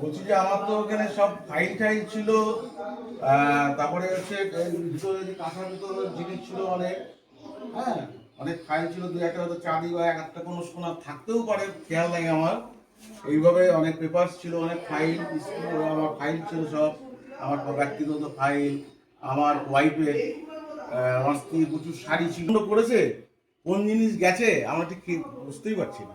বলছি যে আমার তো ওখানে সব ফাইল টাইল ছিল তারপরে হচ্ছে এই ভিতরে জিনিস ছিল অনেক হ্যাঁ অনেক ফাইল ছিল দু একটা হয়তো চাঁদি বা এক একটা কোনো সোনা থাকতেও পারে, খেয়াল নাই আমার। এইভাবে অনেক পেপার ছিল, অনেক ফাইল আমার ফাইল ছিল সব, আমার ব্যক্তিগত ফাইল আমার ওয়াইফের আমার স্ত্রীর প্রচুর শাড়ি ছিল। করেছে কোন জিনিস গেছে? আমরা ঠিক বুঝতেই পারছি না।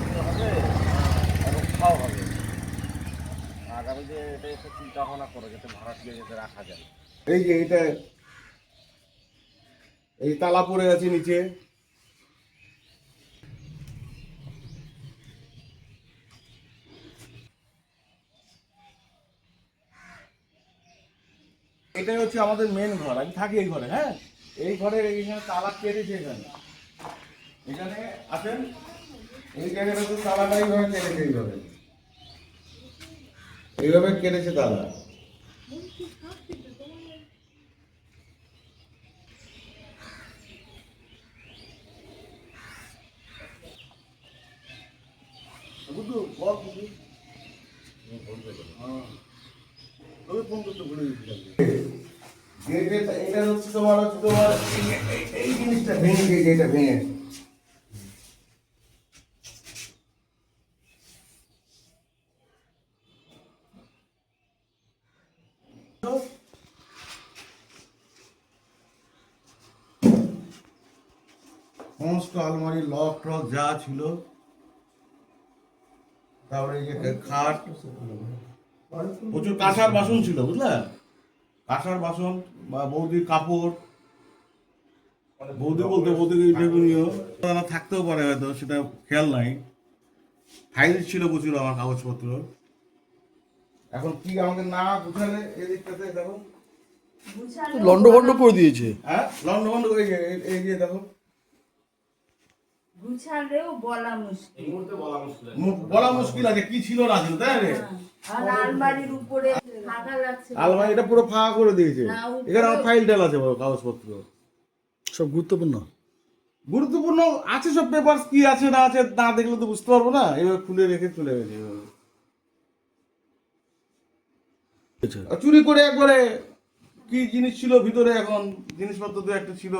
তো আগামীতে এটা একটু চিন্তা ভাবনা যাতে যাতে রাখা যায়। এই যে এটা এই তালা পড়ে আছে নিচে। এটাই হচ্ছে আমাদের মেন ঘর, আমি থাকি এই ঘরে হ্যাঁ? এই ঘরে এইখানে তালা কেটেছে এখানে। এখানে আছেন এই জায়গাটা তো তালাটা এইভাবে কেটেছে এইভাবে এইভাবে কেটেছে তালা বুদ্ধু বল বুদ্ধু হ্যাঁ। তোকে ফোন করতে ভুলে গেছিলাম যে যে এটা হচ্ছে তোমার হচ্ছে তোমার এই- জিনিসটা ভেঙে গিয়েছে এটা ভেঙে সমস্ত আলমারি লক টক যা ছিল। তারপরে যে খাট প্রচুর কাঁসার বাসন ছিল বুঝলে? কাঁসার বাসন বা বৌদির কাপড়। বৌদি বলতে বৌদি নিয়ে তারা থাকতেও পারে হয়তো সেটা খেয়াল নাই। ফাইল ছিল প্রচুর আমার কাগজপত্র। এখন কি আমাকে না বুঝালে এদিকটাতে দেখো। লন্ড ভন্ড করে দিয়েছে। হ্যাঁ লন্ড যে এই- এই যে দেখো। গুছালেও বলা মুশকিল। বলা মুশকিল আছে। কি ছিল ছিল তাই রে আর আলমারির উপরে ফাঁকা লাগছে। আলমারিটা পুরো ফাঁকা করে দিয়েছে। এখানে আমার ফাইল টাইল আছে বড় কাগজপত্র। সব গুরুত্বপূর্ণ? গুরুত্বপূর্ণ আছে সব পেপার কি আছে না আছে না দেখলে তো বুঝতে পারব না। এবার খুলে রেখে চলে গেছে। আচ্ছা। চুরি করে একবারে কি জিনিস ছিল ভিতরে এখন? জিনিসপত্র তো একটা ছিল।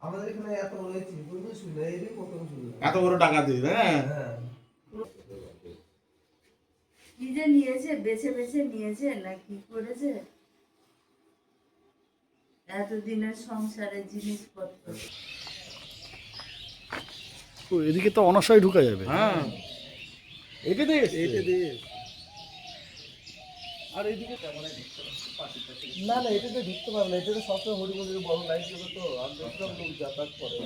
আমাদের এখানে এত রয়েছে বুঝতে শুনে এই প্রথম শুনে এত বড় টাকা দিয়ে হ্যাঁ? হ্যাঁ। কি যে নিয়েছে বেছে বেছে নিয়েছে না কি করেছে? এতদিনের সংসারের জিনিসপত্র। তো এদিকে তো অনাশয় ঢুকা যাবে। হ্যাঁ। এটা দিয়ে এটা দিয়ে আর এইদিকে না না এটাতে ঢুকতে পারবে না এটাতে সবসময় বড় লাইট ছিল তো আর দেখলাম লোক যাতায়াত করে।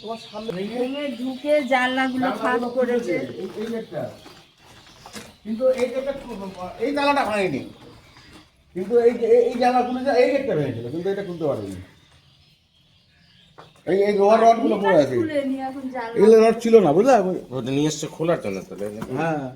তোমার সামনে ঢুকে জানলাগুলো ফাঁক করেছে। এই এই গেটটা। কিন্তু এই গেটটা এই তালাটা ভাঙেনি। কিন্তু এই গেটটা ভেঙেছিল কিন্তু এটা খুলতে পারেনি। এই লোহার পড়ে আছে। এগুলো রড ছিল না বুঝলা? নিয়ে এসছে খোলার জন্য তাহলে। হ্যাঁ।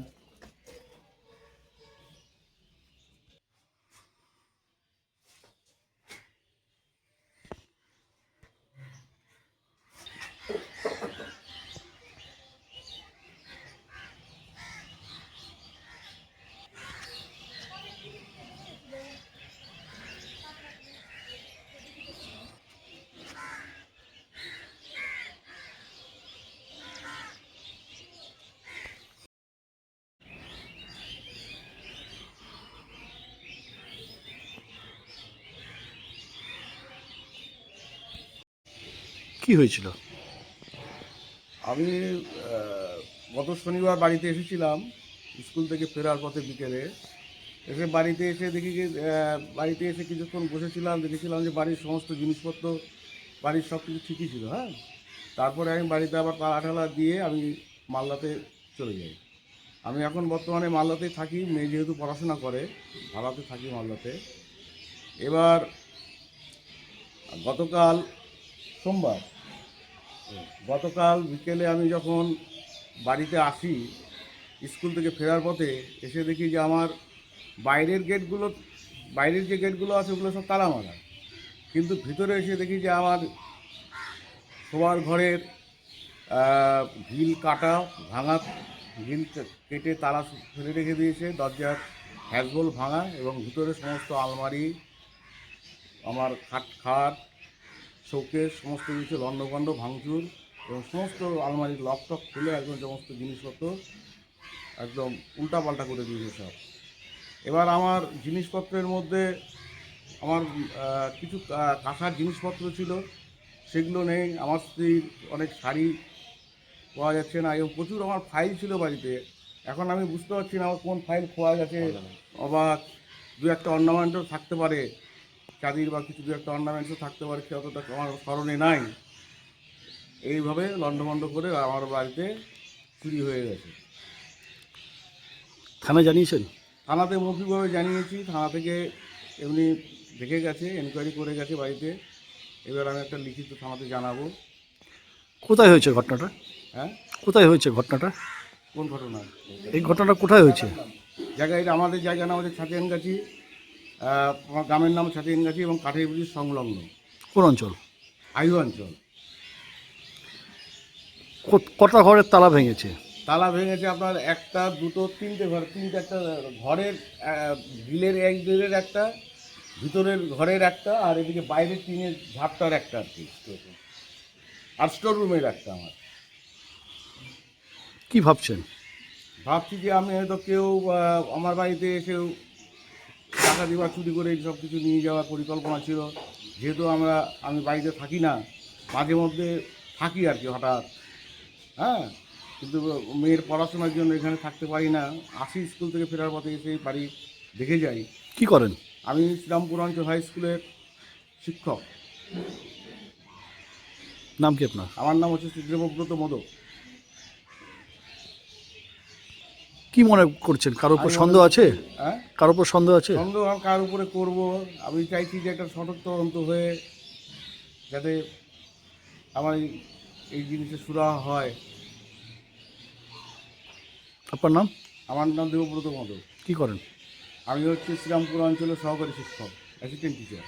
কি হয়েছিল? আমি গত শনিবার বাড়িতে এসেছিলাম, স্কুল থেকে ফেরার পথে বিকেলে। এসে বাড়িতে এসে দেখি যে বাড়িতে এসে কিছুক্ষণ বসেছিলাম, দেখেছিলাম যে বাড়ির সমস্ত জিনিসপত্র, বাড়ির সব কিছু ঠিকই ছিল হ্যাঁ? তারপরে আমি বাড়িতে আবার তালা ঠালা দিয়ে আমি মালদাতে চলে যাই। আমি এখন বর্তমানে মালদাতেই থাকি, মেয়ে যেহেতু পড়াশোনা করে, ভাড়াতে থাকি মালদাতে। এবার গতকাল সোমবার গতকাল বিকেলে আমি যখন বাড়িতে আসি, স্কুল থেকে ফেরার পথে এসে দেখি যে আমার বাইরের গেটগুলো, বাইরের যে গেটগুলো আছে ওগুলো সব তালা মারা কিন্তু ভিতরে এসে দেখি যে আমার শোয়ার ঘরের গ্রিল কাটা, ভাঙা, গ্রিল কেটে তালা ফেলে রেখে দিয়েছে, দরজার হ্যাজবল ভাঙা এবং ভিতরে সমস্ত আলমারি, আমার খাট খাট শোকেস সমস্ত কিছু লণ্ডভণ্ড ভাঙচুর এবং সমস্ত আলমারির লক টক খুলে একদম সমস্ত জিনিসপত্র একদম উল্টাপাল্টা করে দিয়েছে সব। এবার আমার জিনিসপত্রের মধ্যে আমার কিছু কাঁসার জিনিসপত্র ছিল সেগুলো নেই। আমার স্ত্রীর অনেক শাড়ি পাওয়া যাচ্ছে না এবং প্রচুর আমার ফাইল ছিল বাড়িতে। এখন আমি বুঝতে পারছি না আমার কোন ফাইল খোয়া গেছে অবাক। দু একটা অর্নামেন্টও থাকতে পারে। চাঁদির বা কিছু দু একটা অর্নামেন্টসও থাকতে পারে সে অতটা আমার স্মরণে নাই। এইভাবে লণ্ডভণ্ড করে আমার বাড়িতে চুরি হয়ে গেছে। থানা জানিয়েছেন? থানাতে মৌখিকভাবে জানিয়েছি থানা থেকে এমনি দেখে গেছে এনকোয়ারি করে গেছে বাড়িতে। এবার আমি একটা লিখিত থানাতে জানাব। কোথায় হয়েছে ঘটনাটা? হ্যাঁ? কোথায় হয়েছে ঘটনাটা? কোন ঘটনা? এই ঘটনাটা কোথায় হয়েছে? জায়গা এটা আমাদের জায়গা নাম হচ্ছে ছাতিয়ানগাছি আমার গ্রামের নাম ছাতিয়ানগাছি এবং কাঠের ব্রিজ সংলগ্ন। কোন অঞ্চল? আয়ু অঞ্চল। কত- কটা ঘরের তালা ভেঙেছে? তালা ভেঙেছে আপনার একটা দুটো তিনটে ঘর তিনটে একটা ঘরের গ্রিলের এক গ্রিলের একটা ভিতরের ঘরের একটা আর এদিকে বাইরের টিনের ঝাপটার একটা আর কি। আর স্টোর রুমের একটা আমার। কি ভাবছেন? ভাবছি যে আমি হয়তো কেউ আমার বাড়িতে এসেও টাকা দিবা চুরি করে সব কিছু নিয়ে যাওয়ার পরিকল্পনা ছিল। যেহেতু আমরা আমি বাড়িতে থাকি না মাঝে মধ্যে থাকি আর কি হঠাৎ। হ্যাঁ? কিন্তু মেয়ের পড়াশোনার জন্য এখানে থাকতে পারি না। আসি স্কুল থেকে ফেরার পথে এসে বাড়ি দেখে যাই। কি করেন? আমি শ্রীরামপুর অঞ্চল হাই স্কুলের শিক্ষক। নাম কি আপনার? আমার নাম হচ্ছে দেবব্রত মোদক। কি মনে করছেন? কারোর উপর সন্দেহ আছে? হ্যাঁ? কারোর উপর সন্দেহ আছে? সন্দেহ আমি কার উপরে করব? আমি চাইছি যে একটা সঠিক তদন্ত হয়ে যাতে আমার এই- এই জিনিসের সুরাহা হয়। আপনার নাম? আমার নাম দেবব্রত মদক কি করেন? আমি হচ্ছে শ্রীরামপুর অঞ্চলের সহকারী শিক্ষক অ্যাসিস্ট্যান্ট টিচার